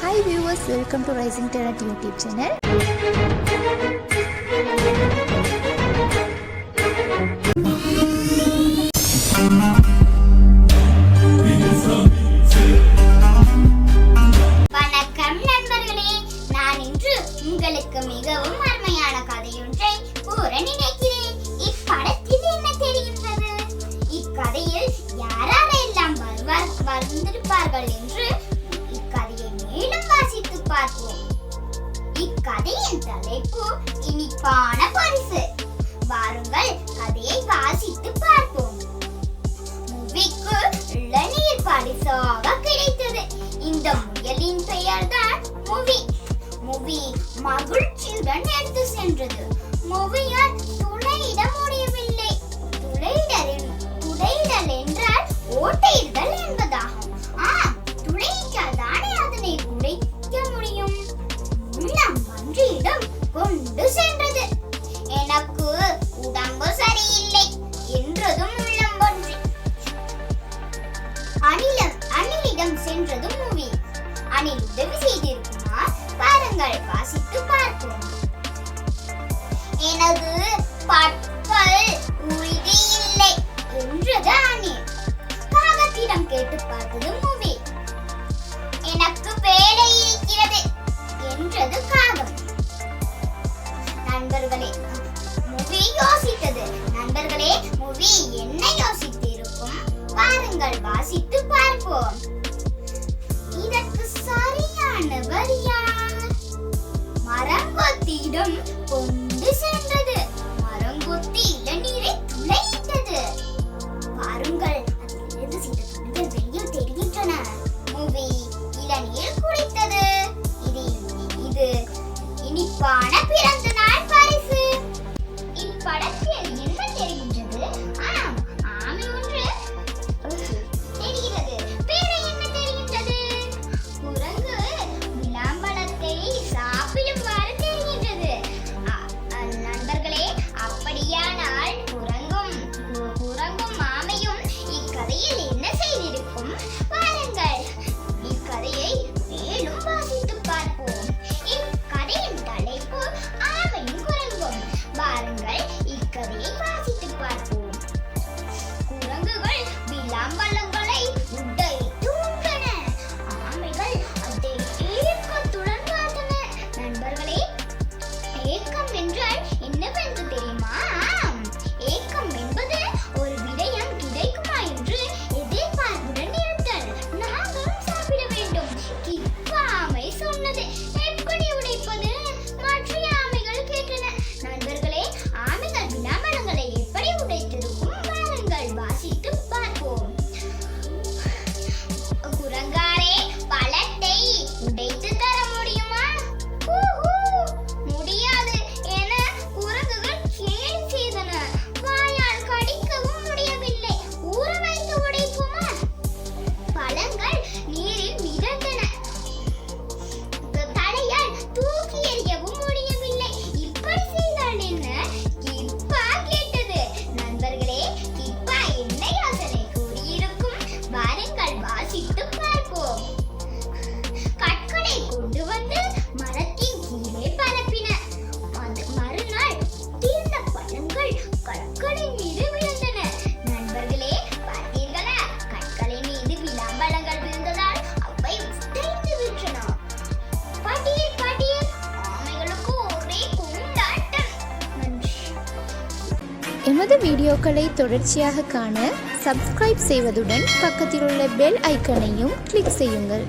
Hi viewers welcome to rising talent YouTube channel வணக்கம் நண்பர்களே நான் இன்று உங்களுக்கு மிகவும் அருமையான கதையொன்றை கூற நினைக்கிறேன். இப்படத்தில் என்ன தெரிகின்றது? இக்கதையில் யாரெல்லாம் வருவார் வந்திருப்பார்கள் என்று பார்ப்போம் இக்கதையின் தலைப்பு இனிப்பான பரிசு வாருங்கள் கதையை வாசித்து பார்ப்போம் முவிக்கு இளநீர் பரிசாக கிடைத்தது இந்த முயலின் பெயர் தான் முவி முவி மகிழ்ச்சியுடன் எடுத்து சென்றது முவியால் கொண்டு சென்றது. எனக்கு உடம்பு சரியில்லை என்றதும் உள்ளம் ஒன்று. அனிலம் அனிலிடம் சென்றதும் மூவி அனில் உதவி செய்திருக்குமா? பாருங்கள் வாசித்து பார்ப்போம். எனது பற்கள் உறுதி இல்லை என்றது அனில் காகத்திடம் கேட்டு பார்த்ததும் நண்பர்களே மூவி யோசித்தது. நண்பர்களே மூவி என்ன யோசித்திருக்கும்? பாருங்கள் வாசித்து பார்ப்போம். இதற்கு சரியானவர் யார்? மரங்கொத்தியிடம் கொண்டு சென்றது. மரங்கொத்தி இளநீரை துளைத்தது. பாருங்கள் அதிலிருந்து சில துளிகள் வெளியில் தெரிகின்றன. மூவி இளநீர் குடித்தது. இது இது இனிப்பான எமது வீடியோக்களை தொடர்ச்சியாக காண சப்ஸ்கிரைப் செய்வதுடன் பக்கத்தில் உள்ள பெல் ஐக்கனையும் கிளிக் செய்யுங்கள்.